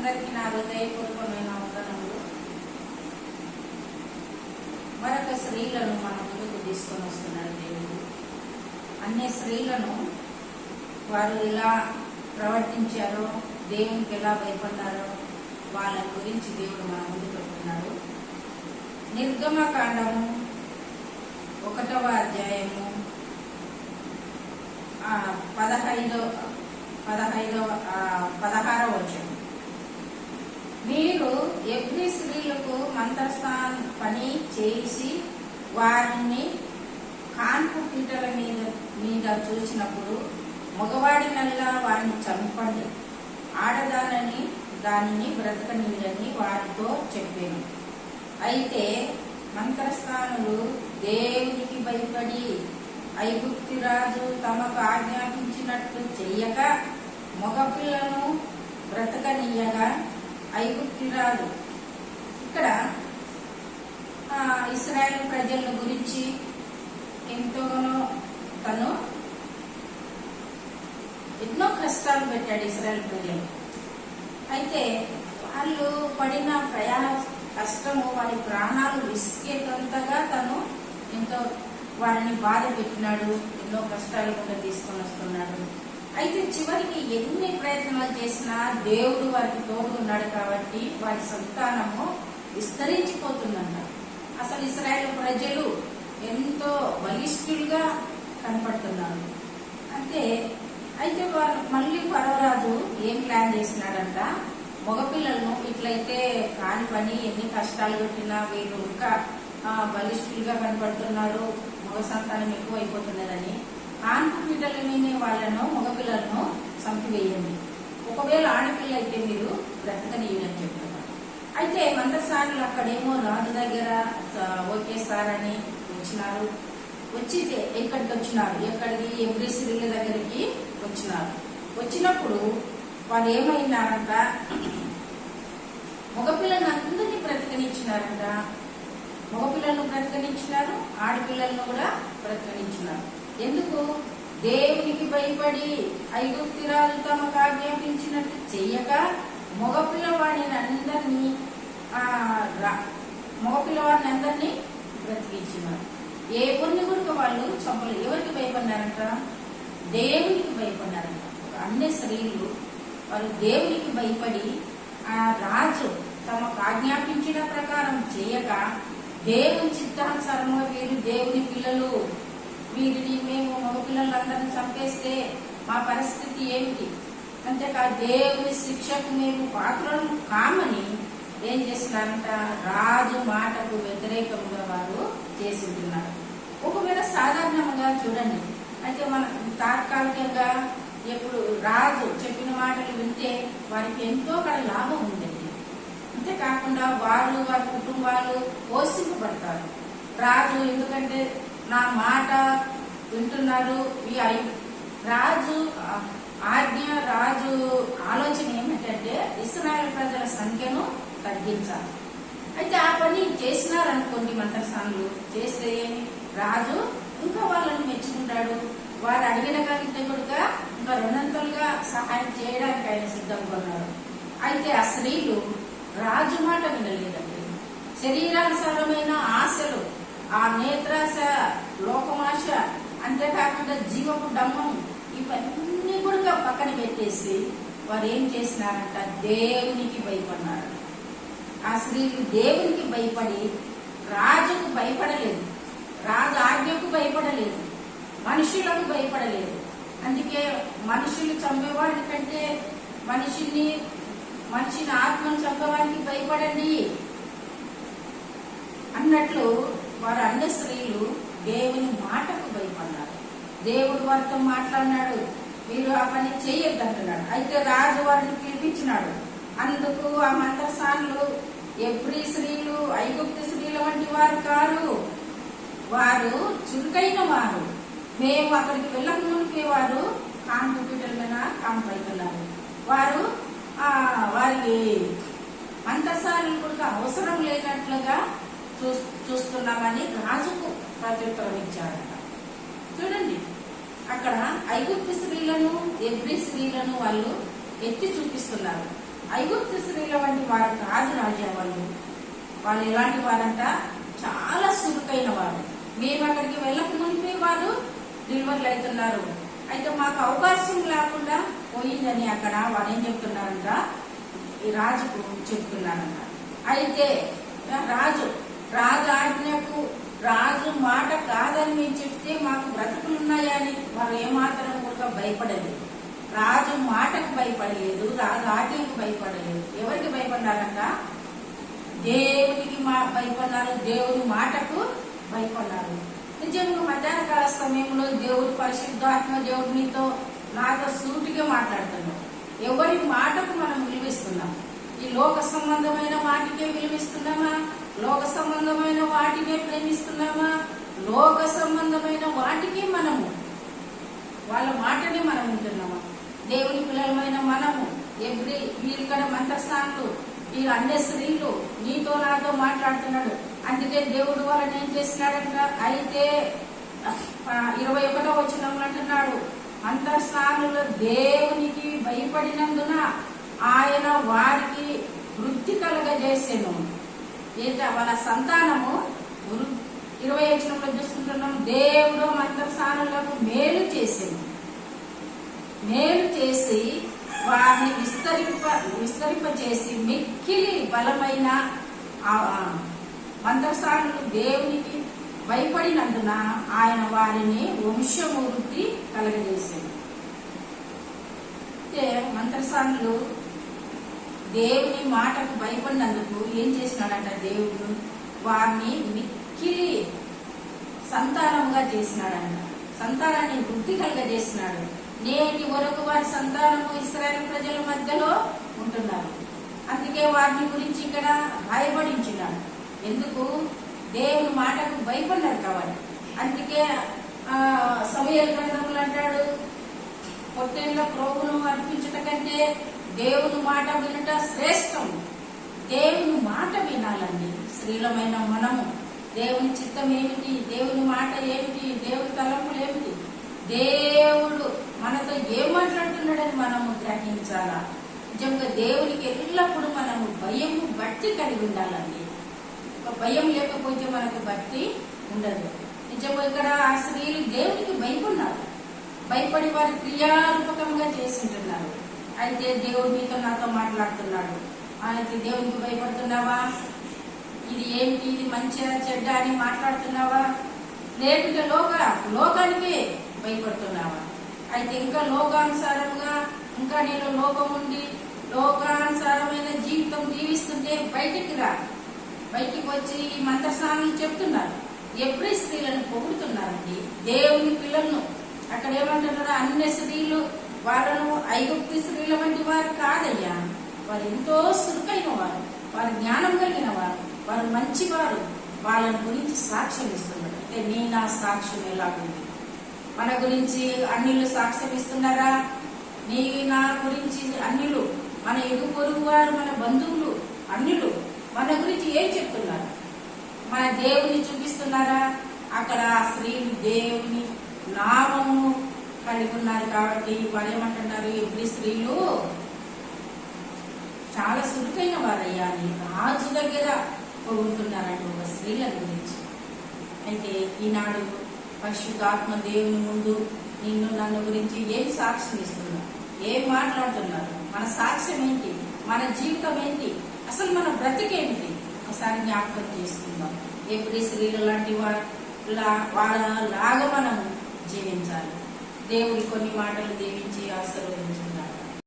అందరికీ నా హృదయపూర్వకమైన వందనములు. మరొక స్త్రీలను మన ముందుకు తీసుకొని వస్తున్నాడు దేవుడు. అన్ని స్త్రీలను వారు ఎలా ప్రవర్తించారో దేవునికి ఎలా భయపడ్డారో వాళ్ళ గురించి దేవుడు మన ముందు పెడుతున్నాడు. నిర్గమకాండము ఒకటవ అధ్యాయము ఆ, పదహైదో పదహైదవ పదహారవ వచనం. మీరు ఎవ్రీ స్త్రీలకు మంత్రస్థానం పని చేసి వారిని కాన్పు పీటల మీద మీద చూసినప్పుడు మగవాడినల్లా వారిని చంపండి. ఆడదానని దానిని బ్రతకనీయని వారితో చెప్పాను. అయితే మంత్రస్థానులు దేవునికి భయపడి ఐగుప్తి రాజు తమకు ఆజ్ఞాపించినట్టు చెయ్యక మగపిల్లను బ్రతకనీయగా ఐగుప్తిరాలు. ఇక్కడ ఆ, ఇస్రాయేల్ ప్రజల గురించి ఎంతోనో తను ఎన్నో కష్టాలు పెట్టాడు ఇస్రాయేల్ ప్రజలు. అయితే వాళ్ళు పడిన ప్రయాణ కష్టము వారి ప్రాణాలు విసిగేటంతగా తను ఎంతో వారిని బాధ పెట్టినాడు ఎన్నో కష్టాలు కూడా తీసుకొని వస్తున్నాడు. చివరికి ఎన్ని ప్రయత్నాలు చేసినా దేవుడు వారికి తోడు ఉన్నాడు కాబట్టి వారి సంతానము విస్తరించిపోతుందంట అసలు ఇస్రాయేల్ ప్రజలు ఎంతో బలిష్ఠులుగా కనపడుతున్నారు. అంటే అయితే వారు మళ్ళీ పర్వరాజు ఏం ప్లాన్ చేసినాడంట మగపిల్లలను ఇట్లయితే కాని పని ఎన్ని కష్టాలు పెట్టినా వీళ్ళు ఇంకా బలిష్ఠులుగా కనపడుతున్నారు. మగ సంతానం ఎక్కువ అయిపోతున్నదని ఆన్పు బిడ్డలని మగపిల్లలను చంపివేయండి. ఒకవేళ ఆడపిల్ల అయితే మీరు బ్రతకనీయని చెప్తున్నారు. అయితే వంద సార్లు అక్కడేమో రాజు దగ్గర ఓకే సార్ అని వచ్చినారు. వచ్చితే ఎక్కడికి వచ్చినారు ఎక్కడికి? ఎవ్రీ స్త్రీల దగ్గరికి వచ్చినారు. వచ్చినప్పుడు వాళ్ళు ఏమైనారంట మగపిల్లలను అందరినీ బ్రతకనిచ్చినారంట. మగపిల్లలను బ్రతకనిచ్చినారు ఆడపిల్లలను కూడా బ్రతకనిచ్చినారు. ఎందుకు? దేవునికి భయపడి ఐగుప్తి రాజు తమకు ఆజ్ఞాపించినట్టు చెయ్యక మగపిల్లవాడిని అందరినీ మగపిల్లవాడిని అందరినీ బ్రతికించినారు. ఏ కొన్ని కూడా వాళ్ళు చంపలు. ఎవరికి భయపడినారంట? దేవునికి భయపడినారంట. అన్ని స్త్రీలు వాళ్ళు దేవునికి భయపడి ఆ రాజు తమకు ఆజ్ఞాపించిన ప్రకారం చేయక దేవుని చిత్తానుసారంగా వీరు దేవుని పిల్లలు వీరిని మేము మగపిల్లలందరినీ చంపేస్తే మా పరిస్థితి ఏమిటి? అంతేకా దేవుని శిక్షకు మేము పాత్రలు కామని ఏం చేస్తున్నారంట? రాజు మాటకు వ్యతిరేకంగా వారు చేసి ఉంటున్నారు. ఒకవేళ సాధారణంగా చూడండి. అయితే మన తాత్కాలికంగా ఎప్పుడు రాజు చెప్పిన మాటలు వింటే వారికి ఎంతో అక్కడ లాభం ఉందండి అంతేకాకుండా వారు వారి కుటుంబాలు పోషింపబడతారు. రాజు ఎందుకంటే నా మాట వింటున్నారు ఈ ఐ- రాజు ఆజ్ఞ రాజు ఆలోచన ఏమిటంటే ఇస్రాయల్ ప్రజల సంఖ్యను తగ్గించాలి. అయితే ఆ పని చేసినారనుకోండి మంత్రస్థానులు చేస్తే రాజు ఇంకా వాళ్ళని మెచ్చుకుంటాడు. వారు అడిగిన కంటే కూడా ఇంకా రెండంతలుగా సహాయం చేయడానికి ఆయన సిద్ధంగా ఉన్నారు అయితే ఆ స్త్రీలు రాజు మాట వినలేదండి. శరీరానుసారమైన ఆశలు ఆ నేత్రాశ లోకమాశ అంతేకాకుండా జీవపు డమ్మం ఇవన్నీ కూడా పక్కన పెట్టేసి వారు ఏం చేసినారంట? దేవునికి భయపడినారు ఆ స్త్రీలు దేవునికి భయపడి రాజుకు భయపడలేదు. రాజు ఆజ్ఞకు భయపడలేదు. మనుషులకు భయపడలేదు. అందుకే మనుషులు చంపేవాడి కంటే మనిషిని మనిషిని ఆత్మను చంపేవాడికి భయపడండి. అన్నట్లు వారు అన్ని స్త్రీలు దేవుని మాటకు భయపడ్డారు. దేవుడు వారితో మాట్లాడినాడు మీరు ఆ పని చేయొద్దు అంటున్నాడు. అయితే రాజు వారిని పిలిపించినాడు. అందుకు ఆ మంత్రసానులు ఎవ్రీ స్త్రీలు ఐగుప్తు స్త్రీల వంటి వారు కారు. వారు చురుకైన వారు. మేము అక్కడికి వెళ్ళక వారు కాంపు మీద కాంపు వారు వారికి మంత్రసానులు కూడా అవసరం లేనట్లుగా చూ చూస్తున్నామని రాజుకు ప్రత్యుత్తరం ఇచ్చాడట చూడండి అక్కడ ఐగుప్తు స్త్రీలను ఎబ్రి స్త్రీలను వాళ్ళు ఎత్తి చూపిస్తున్నారు. ఐగుప్తు స్త్రీల వంటి వారు కాదు రాజా వాళ్ళు వాళ్ళు ఎలాంటి వారంట? చాలా సురుకైన వారు. మేము అక్కడికి వెళ్ళక ముందే వారు డెలివర్లు అవుతున్నారు అయితే మాకు అవకాశం లేకుండా పోయిందని అక్కడ వారు ఏం చెప్తున్నారంట? ఈ రాజుకు చెప్తున్నారంట. అయితే రాజు రాజు ఆజ్ఞకు రాజు మాట కాదని మేము చెప్తే మాకు బ్రతుకులున్నాయని మనం ఏమాత్రం కూడా భయపడలేదు. రాజు మాటకు భయపడలేదు రాజు ఆజ్ఞకు భయపడలేదు. ఎవరికి భయపడ్డారంట? దేవునికి మా భయపడ్డారు దేవుని మాటకు భయపడ్డారు. నిజంగా మధ్యాహ్న కాల సమయంలో దేవుడు పరిశుద్ధాత్మ దేవుడినితో నాతో సూటిగా మాట్లాడుతున్నాం ఎవరి మాటకు మనం విలువిస్తున్నాం? ఈ లోక సంబంధమైన వాటికే విలువిస్తున్నామా లోక సంబంధమైన వాటినే ప్రేమిస్తున్నామా? లోక సంబంధమైన వాటికి మనము వాళ్ళ మాటనే మనం వింటున్నామా? దేవుని పిల్లలమైన మనము ఎవ్రీ మీరు ఇక్కడ మంత్రస్థానులు ఈ అన్య స్త్రీలు నీతో నాతో మాట్లాడుతున్నాడు. అందుకే దేవుడు వాళ్ళని ఏం చేసినాడంట అయితే ఇరవై ఒకటో వచ్చిన అంటున్నాడు మంత్రస్నానులు దేవునికి భయపడినందున ఆయన వారికి వృద్ధి కలుగజేసేను. ఏంట? వాళ్ళ సంతానము వృ- ఇరవై వచ్చినప్పుడు చూసుకుంటున్నాం. దేవుడు మంత్రస్నానులకు మేలు చేసింది మేలు చేసి వారిని విస్తరింప విస్తరింప చేసి మిక్కిలి బలమైన ఆ మంత్రస్థానులు దేవునికి భయపడినందున ఆయన వారిని వంశమూర్తి కలగజేశాడు అయితే మంత్రస్థానులు దేవుని మాటకు భయపడినందుకు ఏం చేసినాడంట దేవుడు? వారిని మిక్కిలి సంతానంగా చేసినాడంట. సంతానాన్ని వృద్ధి కలగజేసినాడు. నేటి వరకు వారి సంతానము ఇస్రాయల్ ప్రజల మధ్యలో ఉంటున్నారు. అందుకే వారిని గురించి ఇక్కడ భయపడించినాడు. ఎందుకు? దేవుని మాటకు భయపడ్డారు కాబట్టి. అందుకే సమయ గ్రంథములు అంటాడు పొట్టేళ్ళ ప్రోగును అర్పించట కంటే దేవుని మాట వినట శ్రేష్టం. దేవుని మాట వినాలండి. స్త్రీలమైన మనము దేవుని చిత్తం ఏమిటి? దేవుని మాట ఏమిటి? దేవుని తలంపులు ఏమిటి? దేవుడు మనతో ఏం మాట్లాడుతున్నాడని మనము గ్రహించాలా? నిజంగా దేవునికి ఎల్లప్పుడూ మనము భయం భక్తి కలిగి ఉండాలండి. భయం లేకపోతే మనకు భక్తి ఉండదు. నిజంగా ఇక్కడ ఆ స్త్రీలు దేవునికి భయపడినారు భయపడి వారి క్రియారూపకంగా చేసింటున్నారు. అయితే దేవుడు మీతో నాతో మాట్లాడుతున్నాడు. ఆయనకి దేవునికి భయపడుతున్నావా? ఇది ఏంటి ఇది మంచిగా చెడ్డ అని మాట్లాడుతున్నావా? లేకుంటే లోక లోకానికి భయపడుతున్నావా? అయితే ఇంకా లోకానుసారంగా ఇంకా నేను లోకం ఉండి లోకానుసారమైన జీవితం జీవిస్తుంటే బయటికి రా. బయటికి వచ్చి ఈ మంత్రస్నానం చెప్తున్నారు. ఎవ్రీ స్త్రీలను పొగుడుతున్నారండి. దేవుని పిల్లలను అక్కడ ఏమంటున్నారు అన్ని స్త్రీలు వాళ్ళను ఐగుప్తి స్త్రీల వంటి వారు కాదయ్యా. వారు ఎంతో సురుకైన వారు వారు జ్ఞానం కలిగిన వారు వారు మంచివారు. వాళ్ళని గురించి సాక్ష్యం ఇస్తున్నారు. అంటే నీ నా సాక్ష్యం ఎలాగుంది? మన గురించి అన్నిళ్ళు సాక్ష్యం ఇస్తున్నారా? నీ నా గురించి అన్నిలు మన ఎగు పొరుగు వారు మన బంధువులు అన్నిలు మన గురించి ఏం చెప్తున్నారు? మన దేవుని చూపిస్తున్నారా? అక్కడ స్త్రీలు దేవుని నామము కలిగి ఉన్నారు కాబట్టి వారు ఏమంటున్నారు? ఎప్పుడు స్త్రీలు చాలా సులుకైన వారయ్యా అని రాజు దగ్గర పొగుడుతున్నారంట ఒక స్త్రీల గురించి. అయితే ఈనాడు పరిశుద్ధాత్మ దేవుని ముందు నిన్ను నన్ను గురించి ఏం సాక్ష్యం ఇస్తున్నారు? ఏం మాట్లాడుతున్నారు? మన సాక్ష్యం ఏంటి? మన జీవితం ఏంటి? అసలు మన బ్రతికేంటి? ఒకసారి జ్ఞాపకం చేసుకుందాం. ఎప్పుడు స్త్రీలు లాంటి వారు వాళ్ళ లాగా మనము జీవించాలి. దేవుడి కొన్ని మాటలు దీవించి ఆశీర్వదించున్నారు